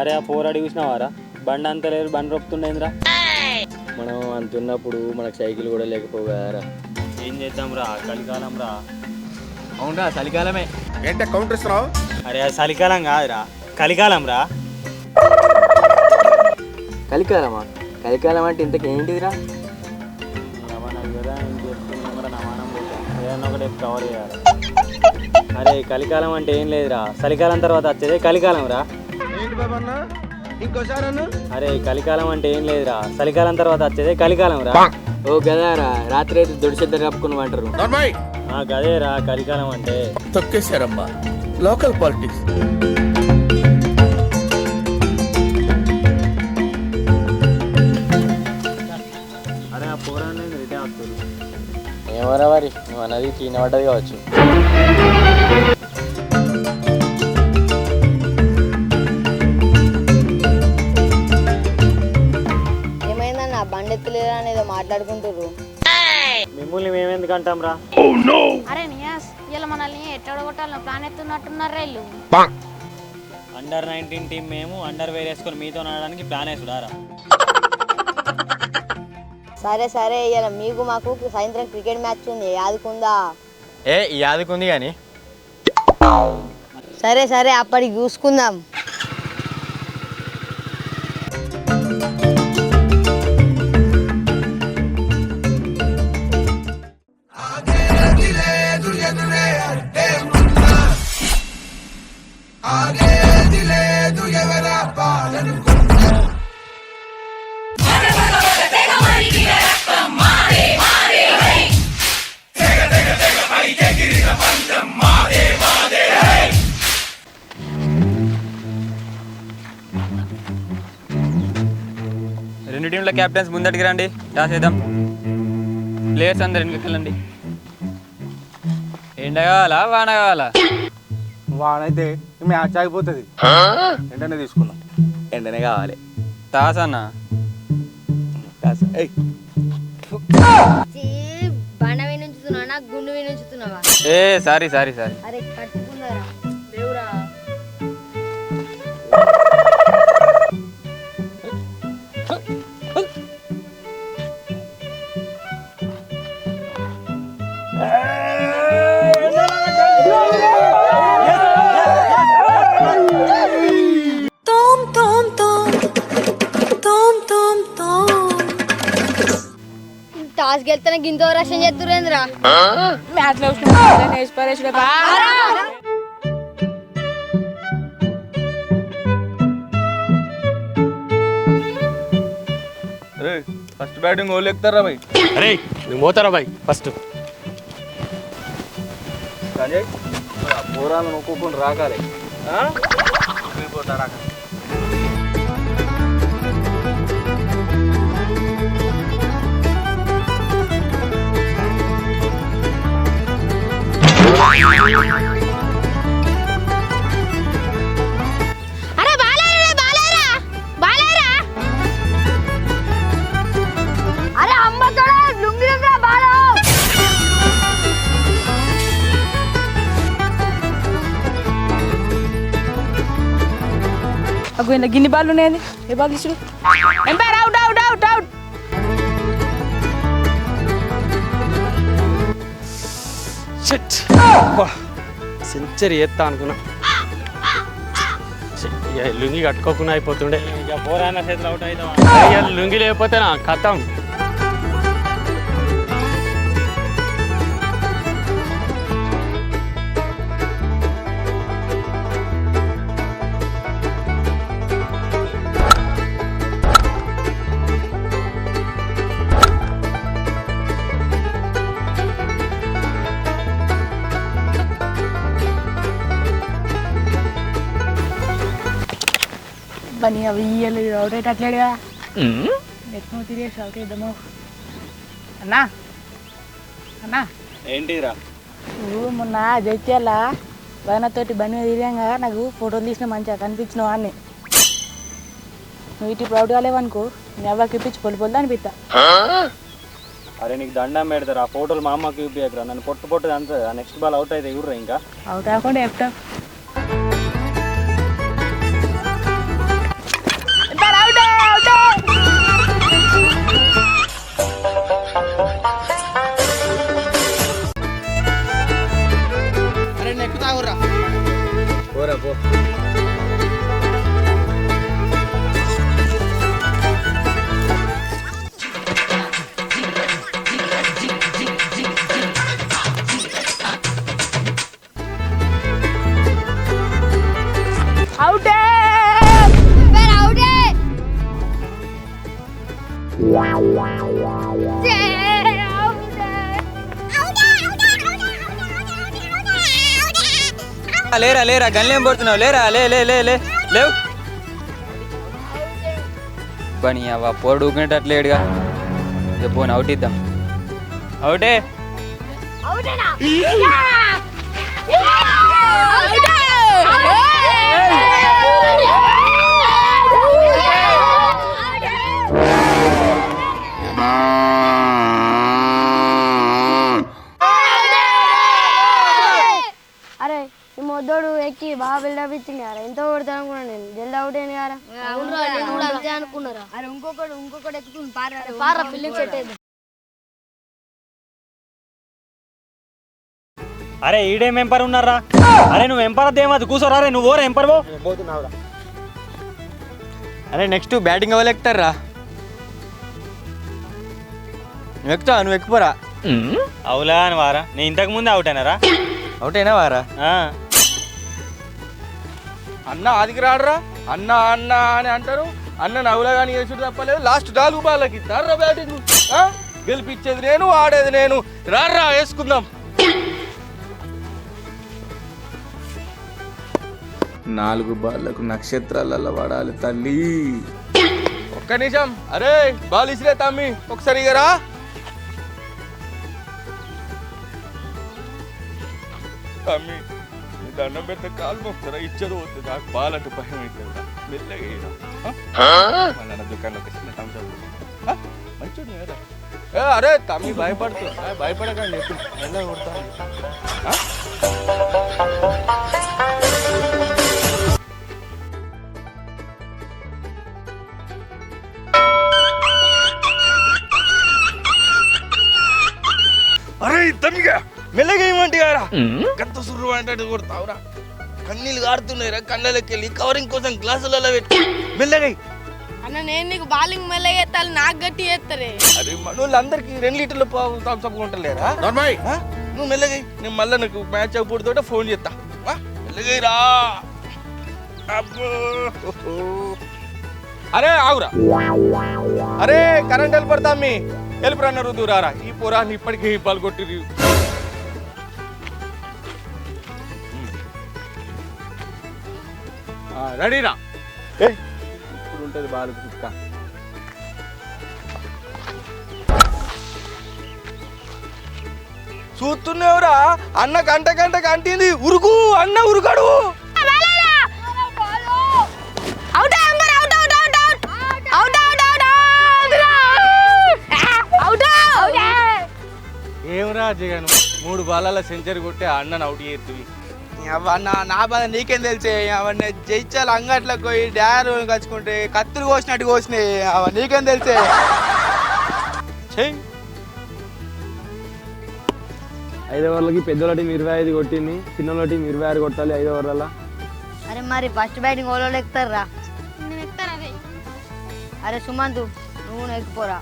అరే ఆ పోరాడి చూసినావారా? బండి అంత లేదు బండి రొప్పుతుండేంద్రా? మనం అంతున్నప్పుడు మనకు సైకిల్ కూడా లేకపోయారా? ఏం చేద్దాం రా కలికాలం రా అవునరా చలికాలమే. ఏంటే కౌంటర్ ఇస్తున్నావు? అరే అది చలికాలం కాదురా. కలికాలం రా కలికాలమా? కలికాలం అంటే ఇంతకు ఏంటిదిరా? అరే కలికాలం అంటే ఏం లేదురా. చలికాలం తర్వాత వచ్చేదే కలికాలం రా ఏంటి బాబన్న ఇంకోసారి అన్న? అరే కలికాలం అంటే ఏం లేదురా. చలికాలం తర్వాత వచ్చేదే కలికాలం రా. ఓ గదారా రాత్రి అయితే దొడిచెద్దరు కప్పుకుని అంటారు. ఆ గదేరా కలికాలం అంటే. తొక్కేశారమ్మా. Local politics. అరే ఆ పోరాన్ని రిటర్న్ వస్తుంది ఏమోరా మరి నువ్వు అన్నది తినబడ్డది కావచ్చు. బండి ఎత్తులేరా అని ఏదో మాట్లాడుకుంటారు మిమ్మల్ని మేమెందుకు అంటాం రా? అరే నియాస్ ఇలా మనల్ని ఎట్టడగొట్టాలని ప్లాన్ ఎత్తున్నట్టున్నారు రైళ్ళు అండర్ నైన్టీన్ టీం మేము అండర్ వేర్ వేసుకొని మీతో ఆడడానికి ప్లాన్ వేసుడారా సరే సరే ఇవాళ మీకు మాకు సాయంత్రం క్రికెట్ మ్యాచ్ ఉంది ఆదుకుందా ఏ యాదకుంది కానీ. సరే సరే అప్పటికి చూసుకుందాం. రెండు టీంల కెప్టెన్స్ ముందటికి రండి టాస్ వేద్దాం. ప్లేయర్స్ అందరు వెనక్కి వెళ్ళండి. ఎండ కావాలా వాన కావాలా వానైతే మ్యాచ్ ఆగిపోతుంది. వెంటనే తీసుకుందాం. ఎండనే కావాలి. టాస్ అన్న. ఏయ్. వినుంచుతున్నావా గుండు వినుంచుతున్నావా ఏ సారీ సారీ సారీ. అరే కట్టుకుందారా గెలుతానే గింతో రసం చేస్తురేంద్రా ఫస్ట్ బ్యాటింగ్ ఓళ్ళు ఎక్కుతారా భయ్? అరే నువ్వు పోతారా బాయ్ ఫస్ట్. సంజయ్ పూరాలను నొక్కుని రాకాలి పోతారా అగో ఇలా గిన్ని బాల్ ఉన్నాయండి ఏ బాల్ తీసుడు umpire out out out out century ఎత్తా అనుకున్నా. లుంగి కట్టుకోకుండా అయిపోతుండే. ఇక చేతిలో అవుట్ అవుతాం లుంగి లేకపోతే నా కథం. బని అవి ఇయ్యాలి అవుట్ అట్లేడుగా ఎట్నో తిరిగేసి అవుట్ అయిద్దాము అన్నా అన్నా ఏంటిరా నువ్వు మొన్న జైత్యాల వదనతోటి బండి తిరిగాక నాకు ఫోటోలు తీసిన మంచిగా కనిపించినావు అని నువ్వు ఇటు ప్రౌడ్ కాలేవనుకో నీ అవ్వకి ఇప్పించి పొలి పొలి అనిపిస్తా అరే నీకు దండం పెడతారు ఆ ఫోటోలు మా అమ్మకి చూపించరా నన్ను పొట్టు పొట్టు అంత నెక్స్ట్ బాల్ అవుట్ అయితే ఇవ్వరా ఇంకా? అవుట్ కాకుండా చెప్తా. లేరా లేరా గన్లేం పడుతున్నావు లేరా లే లే లే లే లేవు పని అవ్వ పోడు ఊకినట్లేడుగా ఇక పోను అవుట్ ఇద్దాం అవుటే అరే ఈ మొద్దోడు ఎంత కొడతాను అనుకున్నా నేను జల్ది అవుట్ అయింది కదా. అనుకున్నారా? అరే ఇంకొకటి ఇంకొకటి ఎక్కుతుంది పారా పారా ఫిల్లింగ్ సెట్ అయింది అరే ఈడేం ఎంపర్ ఉన్నారా? అరే నువ్వు ఎంపర్ అదేమది కూర్చోరా రే నువ్వు ఓరా ఎంపర్ పో. అరే నెక్స్ట్ బ్యాటింగ్ ఎవరు ఎక్కుతారా నువ్వు ఎక్కుతా నువ్వు ఎక్కుపోరా? అవులా అని వారా. నేను ఇంతకు ముందే అవుట్ అయినారా అవుట్ అయినా వారా? ఆ. అన్న ఆదికి రాడరా. అన్న అన్న అని అంటారు. అన్న నవ్వులా కానీ వేసుడు తప్పలేదు లాస్ట్ నాలుగు బాళ్ళకి ఇస్తారా బ్యాటింగ్? గెలిపించేది నేను ఆడేది నేను. రారా వేసుకుందాం. నాలుగు బాళ్ళకు నక్షత్రాలలో పడాలి తల్లి. ఒక్క నిమిషం. అరే బాల్ ఇసిరే తమ్మి. ఒకసారి ఇగరా. తమ్మి. దండం పెద్ద కాలు మొక్కుతారా ఇచ్చేది వద్దు నాకు బాల్ అంటే భయం అవుతుంది మెల్లగా ఇయ్యరా. ఆ? మళ్ళా నా దుకాణంలో ఒక చిన్న thumbs up ఇవ్వు. ఆ? మంచోడు కదా ఏ, అరే తమ్మి భయపడుతూ ఆ, భయపడకండి చెప్పు మెల్లగా కొడతాను ఆ? అరే తమ్మిగా మెల్లగా ఏమంటే గారా గంత సుర్రు అంటే కొడతావురా. కన్నీళ్ళు కారుతున్నాయిరా కళ్ళలోకి వెళ్ళి కవరింగ్ కోసం గ్లాసులలో పెట్టి. మెల్లగా. అన్న నేను నీకు బాలింగ్ మెల్లగా ఎత్తాలి నాకు గట్టి ఎత్తరే అరే మనోళ్ళందరికీ రెండు లీటర్ల పావు థమ్స్అప్ కొంటలేరా ఆ? నువ్వు మెల్లగా. నేను మళ్ళీ నాకు మ్యాచ్ అయిపోతుంటే ఫోన్ చేస్తా? మెల్లగా రా అబ్బో. అరే ఆగురా. అరే కరెంట్ వెళ్ళిపడతా మీ. వెళ్ళిపరన్న రుదురారా ఈ పురాన్ని ఇప్పటికీ పలుకొట్టి రెడీరా ఇప్పుడు ఉంటుంది బాలు కుక్క చూస్తున్నావురా అన్న గంట గంట కంటింది ఉరుకు అన్న ఉరుకడు. ఏమరా జగన్? మూడు బాలాల సెంచరీ కొట్టే అన్నను అవుట్ చేస్తుంది నా నా బాధ నీకేం తెలిసే? అవన్నీ జైచాలు అంగట్లకు పోయి డారు కచ్చుకుంటే కత్తులు కోసినట్టు కోసినాయి. అవ నీకేం తెలిసే? చెయ్యి ఐదు ఓవర్లకి పెద్దోళ్ళ టీం ఇరవై ఐదు కొట్టింది చిన్నోళ్ళ టీం ఇరవై ఆరు కొట్టాలి ఐదు ఓవర్లలో అరే మరి ఫస్ట్ బ్యాటింగ్ ఓలో ఎక్కుతారా? నేను ఎక్కుతారా రే అరే సుమంత్ నువ్వు నెక్కిపోరా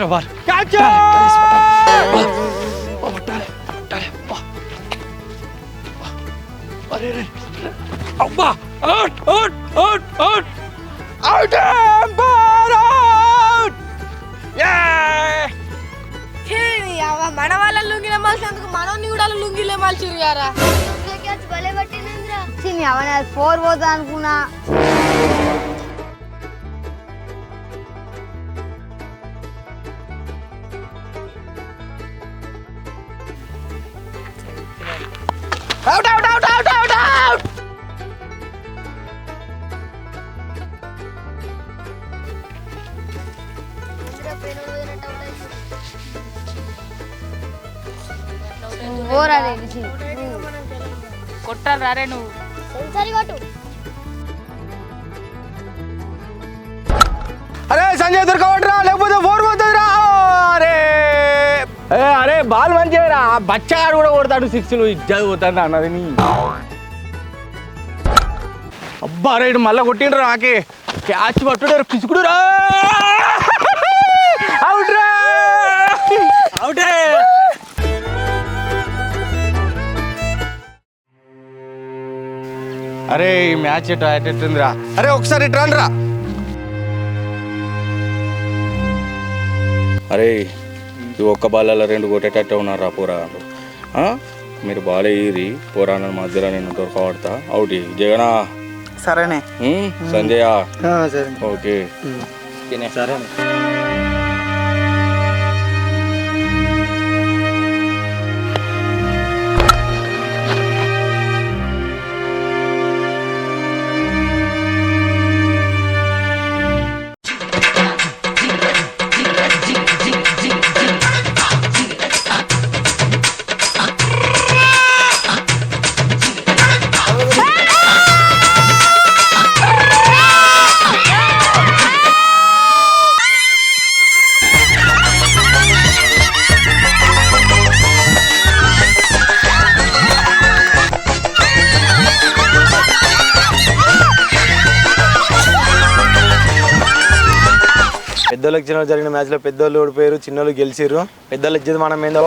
తొందర బార్ అబ్బా out out out out out umpire out మన వాళ్ళ లుంగిలే మలిసినందుకు మనోని కూడా లుంగిలే మలిచిరు గారా ఫోర్ పోతా అనుకున్నా కొట్టాలి రారే నువ్వు. అరే సంజయ్ దొరకవట్రా లేకపోతే ఫోర్ పోతుందిరా అరే. అరే బాల్ మంచిగా బచ్చగాడు కూడా కొడతాడు సిక్స్ నువ్వు ఇజ్జది పోతాడు అన్నది నీ. అబ్బా రైట్ మళ్ళా కొట్టిండ్రు నాకే క్యాచ్ పట్టుడారు పిసుకుడు రా అవుట్ రా అవుటే. అరే ఈ మ్యాచ్ ఎటు అటెట్టుందిరా అరే ఒకసారి ఇటు రా అరే ఈ ఒక్క బాలలో రెండు కొట్టేటట్టే ఉన్నారా పోరాలు ఆ? మీరు బాల్ వేయరి పోరాళ్ళ మధ్యలో నేను దొరకబడతా. అవుట్ జగనా. సరేనే. సంజయ. సరే ఓకే. సరే పెద్దోళ్ళకి చిన్న జరిగిన మ్యాచ్లో పెద్దోళ్ళు ఓడిపోయారు చిన్నోళ్ళు గెలిచారు పెద్దోళ్ళు ఇచ్చేది మనం ఏందో